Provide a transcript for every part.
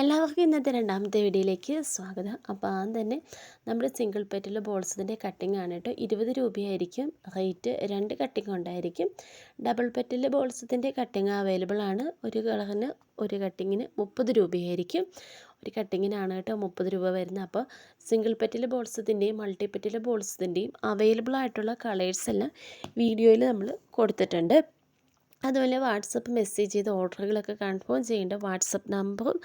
എല്ലാവർക്കും ഇന്നത്തെ രണ്ടാമത്തെ വീഡിയോയിലേക്ക് സ്വാഗതം. അപ്പോൾ ആദ്യം തന്നെ നമ്മുടെ സിംഗിൾ പെറ്റൽ ബോൾസിന്റെ കട്ടിംഗ് ആണ് കേട്ടോ. ഇരുപത് രൂപയായിരിക്കും. റേറ്റ് രണ്ട് കട്ടിംഗ് ഉണ്ടായിരിക്കും. ഡബിൾ പെറ്റൽ ബോൾസത്തിന്റെ കട്ടിംഗ് അവൈലബിൾ ആണ്. ഒരു കളറിന് ഒരു കട്ടിങ്ങിന് മുപ്പത് രൂപയായിരിക്കും. ഒരു കട്ടിങ്ങിനാണ് കേട്ടോ മുപ്പത് രൂപ വരുന്നത്. അപ്പോൾ സിംഗിൾ പെറ്റൽ ബോൾസത്തിന്റെയും മൾട്ടി പെറ്റൽ ബോൾസത്തിന്റെയും അവൈലബിൾ ആയിട്ടുള്ള കളേഴ്സ് എല്ലാം വീഡിയോയിൽ നമ്മൾ കൊടുത്തിട്ടുണ്ട്. അതുപോലെ വാട്സപ്പ് മെസ്സേജ് ചെയ്ത് ഓർഡറുകളൊക്കെ കൺഫേം ചെയ്യേണ്ട വാട്സപ്പ് നമ്പറും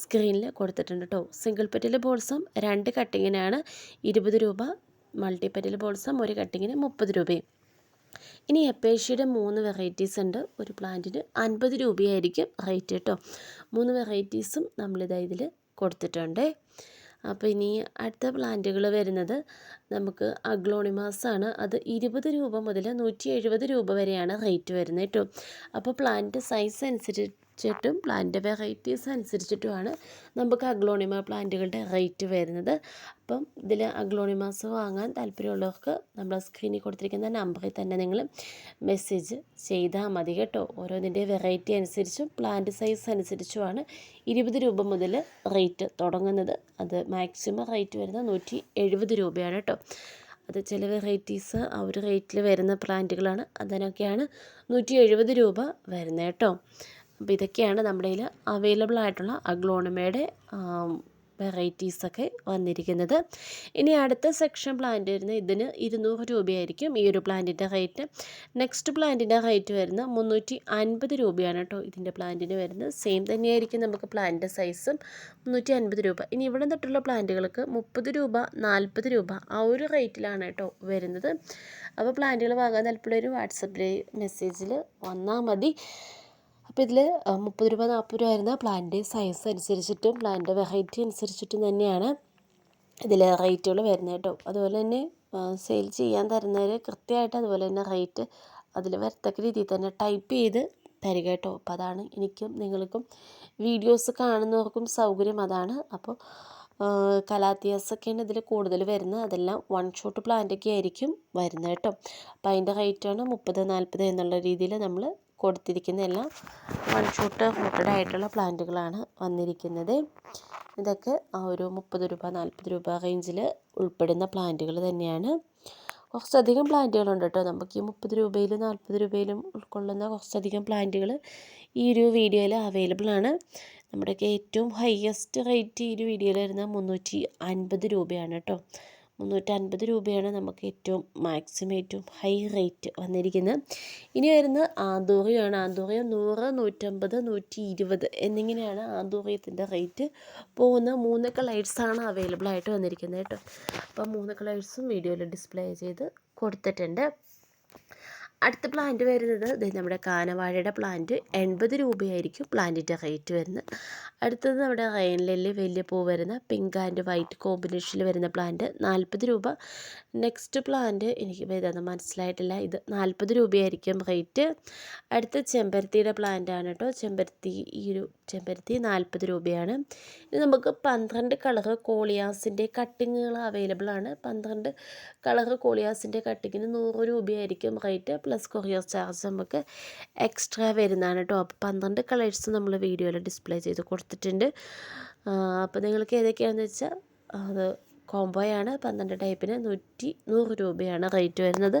സ്ക്രീനിൽ കൊടുത്തിട്ടുണ്ട് കേട്ടോ സിംഗിൾ പെറ്റിൽ ബോൾസം രണ്ട് കട്ടിങ്ങിനാണ് ഇരുപത് രൂപ മൾട്ടി പെറ്റിൽ ബോൾസും ഒരു കട്ടിങ്ങിന് മുപ്പത് രൂപയും. ഇനി എപ്പേഷ്യയുടെ മൂന്ന് വെറൈറ്റീസ് ഉണ്ട്. ഒരു പ്ലാന്റിന് അൻപത് രൂപയായിരിക്കും റേറ്റ് കേട്ടോ മൂന്ന് വെറൈറ്റീസും നമ്മളിതാ ഇതിൽ കൊടുത്തിട്ടുണ്ട്. അപ്പോൾ ഇനി അടുത്ത പ്ലാന്റുകൾ വരുന്നത് നമുക്ക് അഗ്ലോണിമാസാണ്. അത് ഇരുപത് രൂപ മുതൽ നൂറ്റി എഴുപത് രൂപ വരെയാണ് റേറ്റ് വരുന്നത് കേട്ടോ. അപ്പോൾ പ്ലാന്റ് സൈസ് അനുസരിച്ച് അനുസരിച്ചിട്ടും പ്ലാന്റ് വെറൈറ്റീസ് അനുസരിച്ചിട്ടുമാണ് നമുക്ക് അഗ്ലോണിമ പ്ലാന്റുകളുടെ റേറ്റ് വരുന്നത്. അപ്പം ഇതിൽ അഗ്ലോണിമാസ് വാങ്ങാൻ താല്പര്യമുള്ളവർക്ക് നമ്മൾ സ്ക്രീനിൽ കൊടുത്തിരിക്കുന്ന നമ്പറിൽ തന്നെ നിങ്ങൾ മെസ്സേജ് ചെയ്താൽ മതി കേട്ടോ. ഓരോന്നിന്റെ വെറൈറ്റി അനുസരിച്ചും പ്ലാന്റ് സൈസ് അനുസരിച്ചുമാണ് ഇരുപത് രൂപ മുതൽ റേറ്റ് തുടങ്ങുന്നത്. അത് മാക്സിമം റേറ്റ് വരുന്നത് നൂറ്റി എഴുപത് രൂപയാണ് കേട്ടോ. അത് ചില വെറൈറ്റീസ് ആ ഒരു റേറ്റിൽ വരുന്ന പ്ലാന്റുകളാണ് അതിനൊക്കെയാണ് നൂറ്റി എഴുപത് രൂപ വരുന്നത് കേട്ടോ. അപ്പോൾ ഇതൊക്കെയാണ് നമ്മുടെ കയ്യിൽ അവൈലബിൾ ആയിട്ടുള്ള അഗ്ലോണമയുടെ വെറൈറ്റീസൊക്കെ വന്നിരിക്കുന്നത്. ഇനി അടുത്ത സെക്ഷൻ പ്ലാന്റ് വരുന്നത് ഇതിന് ഇരുന്നൂറ് രൂപയായിരിക്കും ഈ ഒരു പ്ലാന്റിന്റെ റേറ്റ് നെക്സ്റ്റ് പ്ലാന്റിന്റെ റേറ്റ് വരുന്ന മുന്നൂറ്റി അൻപത് രൂപയാണ് കേട്ടോ ഇതിന്റെ പ്ലാന്റിന് വരുന്നത്. സെയിം തന്നെയായിരിക്കും നമുക്ക് പ്ലാന്റിന്റെ സൈസും മുന്നൂറ്റി അൻപത് രൂപ. ഇനി ഇവിടെ തൊട്ടുള്ള പ്ലാന്റുകൾക്ക് മുപ്പത് രൂപ നാൽപ്പത് രൂപ ആ ഒരു റേറ്റിലാണ് കേട്ടോ വരുന്നത്. അപ്പോൾ പ്ലാന്റുകൾ വാങ്ങാൻ താല്പര്യം വാട്സപ്പിൽ മെസ്സേജിൽ വന്നാൽ മതി. അപ്പോൾ ഇതിൽ മുപ്പത് രൂപ നാൽപ്പത് രൂപ വരുന്ന പ്ലാന്റ് സൈസ് അനുസരിച്ചിട്ടും പ്ലാന്റ് വെറൈറ്റി അനുസരിച്ചിട്ടും തന്നെയാണ് ഇതിൽ റേറ്റുകൾ വരുന്നത് കേട്ടോ. അതുപോലെ തന്നെ സെയിൽ ചെയ്യാൻ തരുന്നവർ കൃത്യമായിട്ട് അതുപോലെ തന്നെ റേറ്റ് അതിൽ വരത്തക്ക രീതിയിൽ തന്നെ ടൈപ്പ് ചെയ്ത് തരിക കേട്ടോ. അപ്പോൾ അതാണ് എനിക്കും നിങ്ങൾക്കും വീഡിയോസ് കാണുന്നവർക്കും സൗകര്യം. അതാണ് അപ്പോൾ കലാത്തിയാസൊക്കെയാണ് ഇതിൽ കൂടുതൽ വരുന്നത്. അതെല്ലാം വൺ ഷോട്ട് പ്ലാന്റൊക്കെ ആയിരിക്കും വരുന്നത് കേട്ടോ. അപ്പോൾ അതിന്റെ റേറ്റാണ് മുപ്പത് നാൽപ്പത് എന്നുള്ള രീതിയിൽ നമ്മൾ കൊടുത്തിരിക്കുന്ന എല്ലാം വൺ ഷൂട്ട് ഹോട്ടഡ് ആയിട്ടുള്ള പ്ലാന്റുകളാണ് വന്നിരിക്കുന്നത്. ഇതൊക്കെ ആ ഒരു മുപ്പത് രൂപ നാൽപ്പത് രൂപ റേഞ്ചിൽ ഉൾപ്പെടുന്ന പ്ലാന്റുകൾ തന്നെയാണ്. കുറച്ചധികം പ്ലാന്റുകളുണ്ട് കേട്ടോ. നമുക്ക് ഈ മുപ്പത് രൂപയിലും നാൽപ്പത് രൂപയിലും ഉൾക്കൊള്ളുന്ന കുറച്ചധികം പ്ലാന്റുകൾ ഈ ഒരു വീഡിയോയിൽ അവൈലബിൾ ആണ്. നമ്മുടെയൊക്കെ ഏറ്റവും ഹയസ്റ്റ് റേറ്റ് ഈ ഒരു വീഡിയോയിൽ വരുന്നത് മുന്നൂറ്റി അൻപത് രൂപയാണ് കേട്ടോ. മുന്നൂറ്റൻപത് രൂപയാണ് നമുക്ക് ഏറ്റവും മാക്സിമം ഏറ്റവും ഹൈ റേറ്റ് വന്നിരിക്കുന്നത്. ഇനി വരുന്ന ആന്തൂറിയാണ്. ആന്തൂറിയം നൂറ് നൂറ്റമ്പത് നൂറ്റി ഇരുപത് എന്നിങ്ങനെയാണ് ആന്തൂറിയത്തിന്റെ റേറ്റ് പോകുന്ന മൂന്ന് കളേഴ്സാണ് അവൈലബിൾ ആയിട്ട് വന്നിരിക്കുന്നത് കേട്ടോ. അപ്പം മൂന്ന് കളേഴ്സും വീഡിയോയിൽ ഡിസ്പ്ലേ ചെയ്ത് കൊടുത്തിട്ടുണ്ട്. അടുത്ത പ്ലാന്റ് വരുന്നത് നമ്മുടെ കാനവാഴയുടെ പ്ലാന്റ് എൺപത് രൂപയായിരിക്കും പ്ലാന്റിന്റെ റേറ്റ് വരുന്നത്. അടുത്തത് നമ്മുടെ റയൻ ലില്ലി വലിയ പൂ വരുന്ന പിങ്ക് ആൻഡ് വൈറ്റ് കോമ്പിനേഷനിൽ വരുന്ന പ്ലാന്റ് നാൽപ്പത് രൂപ. നെക്സ്റ്റ് പ്ലാന്റ് എനിക്ക് വരുന്നത് മനസ്സിലായിട്ടില്ല. ഇത് നാൽപ്പത് രൂപയായിരിക്കും റേറ്റ് അടുത്ത ചെമ്പരത്തിയുടെ പ്ലാന്റ് ആണ് കേട്ടോ. ചെമ്പരത്തി ഈ ഒരു ചെമ്പരത്തി നാൽപ്പത് രൂപയാണ്. ഇത് നമുക്ക് പന്ത്രണ്ട് കളർ കോളിയാസിന്റെ കട്ടിങ്ങുകൾ അവൈലബിൾ ആണ്. പന്ത്രണ്ട് കളർ കോളിയാസിന്റെ കട്ടിങ്ങിന് നൂറ് രൂപയായിരിക്കും റേറ്റ് പ്ലസ് കൊറിയർ ചാർജ് നമുക്ക് എക്സ്ട്രാ വരുന്നതാണ് കേട്ടോ. അപ്പോൾ പന്ത്രണ്ട് കളേഴ്സ് നമ്മൾ വീഡിയോയിൽ ഡിസ്പ്ലേ ചെയ്ത് കൊടുത്തിട്ടുണ്ട്. അപ്പോൾ നിങ്ങൾക്ക് ഏതൊക്കെയാണെന്ന് വെച്ചാൽ അത് കോംബോയാണ് പന്ത്രണ്ട് ടൈപ്പിന് നൂറ്റി നൂറ് രൂപയാണ് റേറ്റ് വരുന്നത്.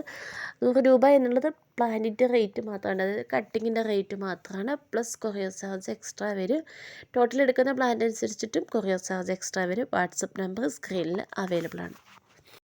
നൂറ് രൂപ എന്നുള്ളത് പ്ലാനിന്റെ റേറ്റ് മാത്രമാണ്. അതായത് കട്ടിങ്ങിന്റെ റേറ്റ് മാത്രമാണ്. പ്ലസ് കൊറിയർ ചാർജ് എക്സ്ട്രാ വരും. ടോട്ടൽ എടുക്കുന്ന പ്ലാൻ അനുസരിച്ചിട്ടും കൊറിയർ ചാർജ് എക്സ്ട്രാ വരും. വാട്സപ്പ് നമ്പർ സ്ക്രീനിൽ അവൈലബിൾ ആണ്.